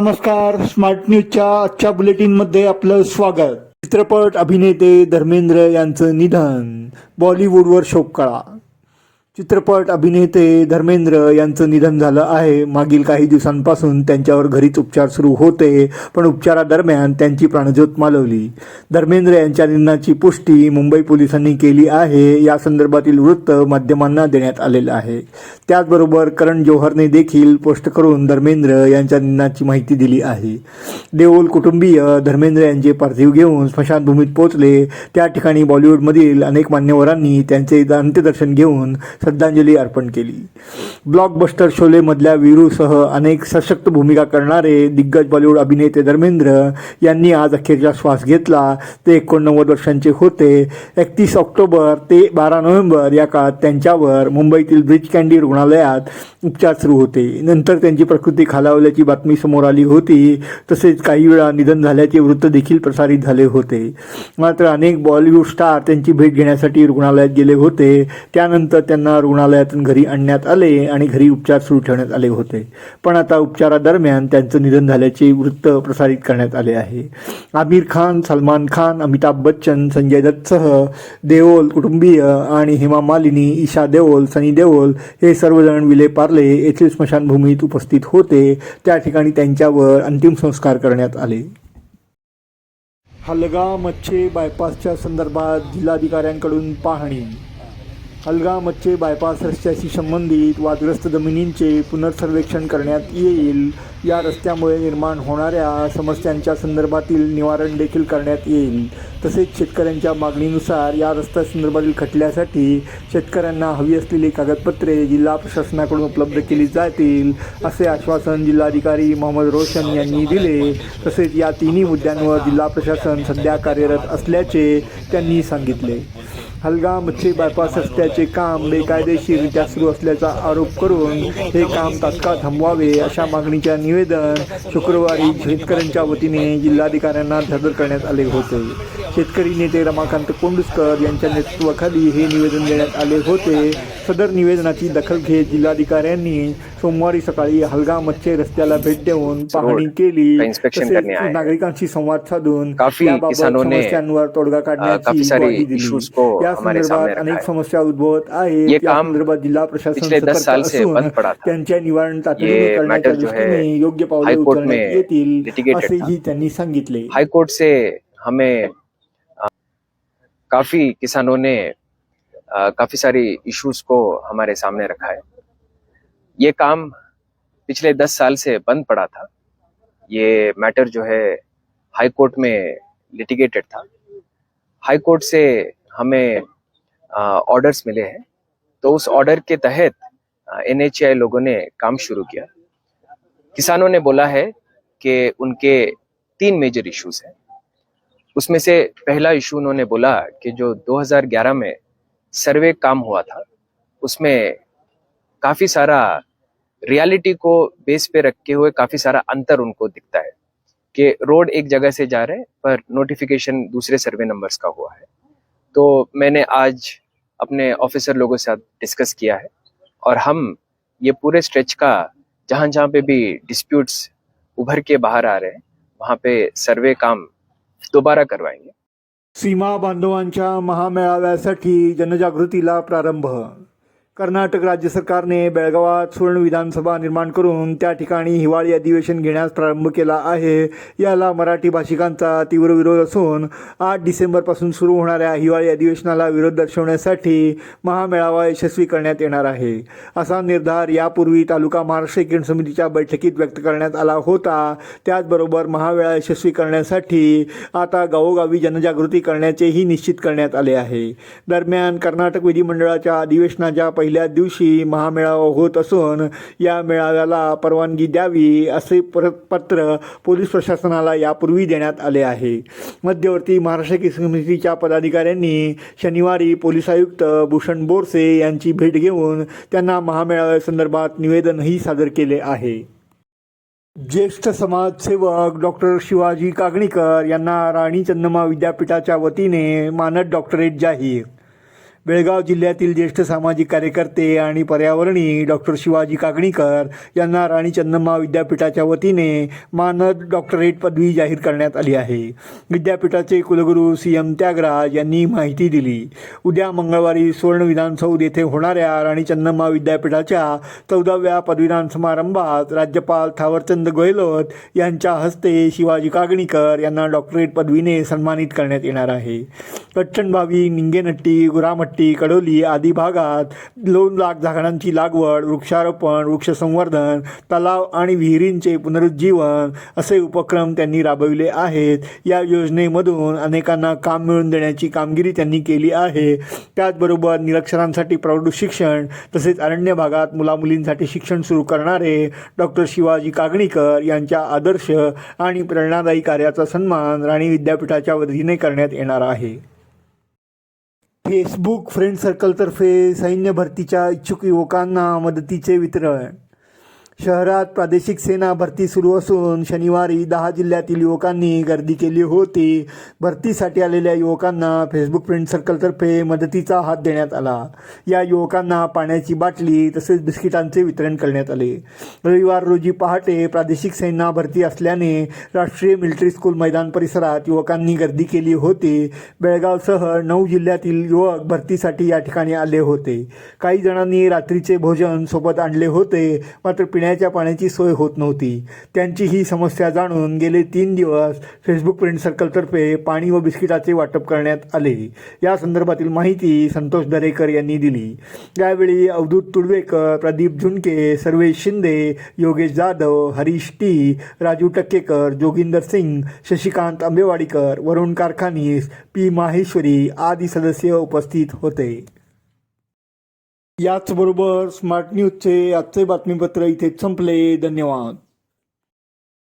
नमस्कार स्मार्ट न्यूजच्या आजच्या बुलेटिनमध्ये आपलं स्वागत. चित्रपट अभिनेते धर्मेंद्र यांचं निधन बॉलिवूडवर शोककळा चित्रपट अभिनेते धर्मेंद्र यांचं निधन झालं आहे. मागील काही दिवसांपासून त्यांच्यावर घरीच उपचार सुरू होते पण उपचारादरम्यान त्यांची प्राणज्योत मालवली. धर्मेंद्र यांच्या निधनाची पुष्टी मुंबई पोलिसांनी केली आहे. या संदर्भातील वृत्त माध्यमांना देण्यात आलेलं आहे. त्याचबरोबर करण जोहरने देखील पोस्ट करून धर्मेंद्र यांच्या निधनाची माहिती दिली आहे. देओल कुटुंबीय धर्मेंद्र यांचे पार्थिव घेऊन स्मशानभूमीत पोहोचले. त्या ठिकाणी बॉलिवूडमधील अनेक मान्यवरांनी त्यांचे अंत्यदर्शन घेऊन श्रद्धांजली अर्पण केली. ब्लॉकबस्टर शोलेमधल्या वीरूसह अनेक सशक्त भूमिका करणारे दिग्गज बॉलिवूड अभिनेते धर्मेंद्र यांनी आज अखेरचा श्वास घेतला. ते एकोणनव्वद वर्षांचे होते. एकतीस ऑक्टोबर ते बारा नोव्हेंबर या काळात त्यांच्यावर मुंबईतील ब्रिज कँडी रुग्णालयात उपचार सुरू होते. नंतर त्यांची प्रकृती खालावल्याची बातमी समोर आली होती. तसेच काही वेळा निधन झाल्याचे वृत्त देखील प्रसारित झाले होते. मात्र अनेक बॉलिवूड स्टार त्यांची भेट घेण्यासाठी रुग्णालयात गेले होते. त्यानंतर त्यांना रुग्णालयातून घरी आणण्यात आले आणि घरी उपचार सुरू ठेवण्यात आले होते. पण आता उपचारादरम्यान त्यांचं निधन झाल्याचे वृत्त प्रसारित करण्यात आले आहे. आमिर खान सलमान खान अमिताभ बच्चन संजय दत्तसह देओल कुटुंबीय आणि हेमा मालिनी ईशा देओल सनी देओल हे सर्वजण विले पार्ले येथील स्मशानभूमीत उपस्थित होते. त्या ठिकाणी त्यांच्यावर अंतिम संस्कार करण्यात आले. हलगा मच्छे बायपासच्या संदर्भात जिल्हाधिकाऱ्यांकडून पाहणी अलगा मच्छे बायपास रस्त्याशी संबंधित वादग्रस्त जमिनींचे पुनर्सर्वेक्षण करण्यात येईल. या रस्त्यामुळे निर्माण होणाऱ्या समस्यांच्या संदर्भातील निवारण देखील करण्यात येईल. तसेच शेतकऱ्यांच्या मागणीनुसार या रस्त्या संदर्भातील खटल्यासाठी शेतकऱ्यांना हवी असलेली कागदपत्रे जिल्हा प्रशासनाकडून उपलब्ध केली जातील असे आश्वासन जिल्हाधिकारी मोहम्मद रोशन यांनी दिले. तसेच या तिन्ही मुद्द्यांवर जिल्हा प्रशासन सध्या कार्यरत असल्याचे त्यांनी सांगितले. हलगा मच्छी बायपास रस्त्याचे काम बेकायदेशीररित्या सुरू असल्याचा आरोप करून हे काम तात्काळ थांबवावे अशा मागणीच्या निवेदन शुक्रवारी शेतकऱ्यांच्या वतीने जिल्हाधिकाऱ्यांना सादर करण्यात आले होते. शेतकरी नेते रमाकांत कोंडुस्कर यांच्या नेतृत्वाखाली हे निवेदन देण्यात आले होते. सदर निवेदनाची दखल घेत जिल्हाधिकाऱ्यांनी सोमवारी सकाळी हलगा मच्छे रस्त्याला भेट देऊन पाहणी केली. नागरिकांशी संवाद साधून याबाबत समस्यांवर तोडगा काढण्याची ग्वाही दिली. या संदर्भात अनेक समस्या उद्भवत आहेत. या संदर्भात जिल्हा प्रशासन सतर्क असून त्यांच्या निवारण तातडीने करण्याच्या दृष्टीने योग्य पावले उचलण्यात येतील असेही त्यांनी सांगितले. हाईकोर्ट से हमें काफ़ी किसानों ने काफ़ी सारी इश्यूज़ को हमारे सामने रखा है. ये काम पिछले दस साल से बंद पड़ा था। ये मैटर जो है हाई कोर्ट में लिटिगेटेड था। हाई कोर्ट से हमें ऑर्डर्स मिले हैं। तो उस ऑर्डर के तहत एन लोगों ने काम शुरू किया। किसानों ने बोला है कि उनके तीन मेजर इश्यूज़ हैं। उसमें से पहला इशू उन्होंने बोला कि जो 2011 में सर्वे काम हुआ था, उसमें काफ़ी सारा रियलिटी को बेस पे रखे हुए काफ़ी सारा अंतर उनको दिखता है कि रोड एक जगह से जा रहे हैं, पर नोटिफिकेशन दूसरे सर्वे नंबर्स का हुआ है। तो मैंने आज अपने ऑफिसर लोगों साथ डिस्कस किया है और हम ये पूरे स्ट्रेच का जहाँ जहाँ पे भी डिस्प्यूट्स उभर के बाहर आ रहे हैं, वहाँ पे सर्वे काम दोबारा करवाएँगे। सीमा बांधवांच्या महामेळाव्यासाठी जनजागृतीला प्रारंभ कर्नाटक राज्य सरकारने बेळगावात सुवर्ण विधानसभा निर्माण करून त्या ठिकाणी हिवाळी अधिवेशन घेण्यास प्रारंभ केला आहे. याला मराठी भाषिकांचा तीव्र विरोध असून आठ डिसेंबरपासून सुरू होणाऱ्या हिवाळी अधिवेशनाला विरोध दर्शवण्यासाठी महामेळावा यशस्वी करण्यात येणार आहे. असा निर्धार यापूर्वी तालुका महाराष्ट्र एकीकरण समितीच्या बैठकीत व्यक्त करण्यात आला होता. त्याचबरोबर महामेळा यशस्वी करण्यासाठी आता गावोगावी जनजागृती करण्याचेही निश्चित करण्यात आले आहे. दरम्यान कर्नाटक विधिमंडळाच्या अधिवेशनाच्या पहिल्या दिवशी महामेळावा होत असून या मेळाव्याला परवानगी द्यावी असे पर पत्र पोलीस प्रशासनाला यापूर्वी देण्यात आले आहे. मध्यवर्ती महाराष्ट्र समितीच्या पदाधिकाऱ्यांनी शनिवारी पोलीस आयुक्त भूषण बोरसे यांची भेट घेऊन त्यांना महामेळाव्यासंदर्भात निवेदनही सादर केले आहे. ज्येष्ठ समाजसेवक डॉक्टर शिवाजी कागणीकर यांना राणी चन्नम्मा विद्यापीठाच्या वतीने मानद डॉक्टरेट जाहीर बेळगाव जिल्ह्यातील ज्येष्ठ सामाजिक कार्यकर्ते आणि पर्यावरणी डॉक्टर शिवाजी कागणीकर यांना राणी चन्नम्मा विद्यापीठाच्या वतीने मानद डॉक्टरेट पदवी जाहीर करण्यात आली आहे. विद्यापीठाचे कुलगुरू सी. एम. त्यागराज यांनी माहिती दिली. उद्या मंगळवारी सुवर्ण विधानसौध येथे होणाऱ्या राणी चन्नम्मा विद्यापीठाच्या चौदाव्या पदवीदान समारंभात राज्यपाल थावरचंद गेहलोत यांच्या हस्ते शिवाजी कागणीकर यांना डॉक्टरेट पदवीने सन्मानित करण्यात येणार आहे. कट्टणभावी निंगेनट्टी गुरामट्टी कडोली आदी भागात दोन लाख झाडांची लागवड वृक्षारोपण वृक्षसंवर्धन तलाव आणि विहिरींचे पुनरुज्जीवन असे उपक्रम त्यांनी राबविले आहेत. या योजनेमधून अनेकांना काम मिळवून देण्याची कामगिरी त्यांनी केली आहे. त्याचबरोबर निरक्षरांसाठी प्रौढ शिक्षण तसेच अरण्य भागात मुलामुलींसाठी शिक्षण सुरू करणारे डॉक्टर शिवाजी कागणीकर यांच्या आदर्श आणि प्रेरणादायी कार्याचा सन्मान राणी विद्यापीठाच्या वतीने करण्यात येणार आहे. फेसबुक फ्रेंड सर्कलतर्फे सैन्य भरतीच्या इच्छुक युवकांना मदतीचे वितरण. शहरात प्रादेशिक सेना भरती सुरू असून शनिवारी दहा जिल्ह्यातील युवकांनी गर्दी केली होती. भरतीसाठी आलेल्या युवकांना फेसबुक फ्रेंड सर्कलतर्फे मदतीचा हात देण्यात आला. या युवकांना पाण्याची बाटली तसेच बिस्किटांचे वितरण करण्यात आले. रविवार रोजी पहाटे प्रादेशिक सेना भरती असल्याने राष्ट्रीय मिलिटरी स्कूल मैदान परिसरात युवकांनी गर्दी केली होती. बेळगावसह नऊ जिल्ह्यातील युवक भरतीसाठी या ठिकाणी आले होते. काही जणांनी रात्रीचे भोजन सोबत आणले होते. मात्र पिण्या पिण्याच्या पाण्याची सोय होत नव्हती. त्यांची ही समस्या जाणून गेले तीन दिवस फेसबुक फ्रेंड सर्कलतर्फे पाणी व बिस्किटाचे वाटप करण्यात आले. या संदर्भातील माहिती संतोष दरेकर यांनी दिली. यावेळी अवधूत तुडवेकर प्रदीप झुंके सर्वेश शिंदे योगेश जाधव हरीश टी राजू टक्केकर जोगिंदर सिंग शशिकांत आंबेवाडीकर वरुण कारखानीस पी माहेश्वरी आदी सदस्य उपस्थित होते. याचबरोबर स्मार्ट न्यूजचे आजचे बातमीपत्र इथे संपले. धन्यवाद.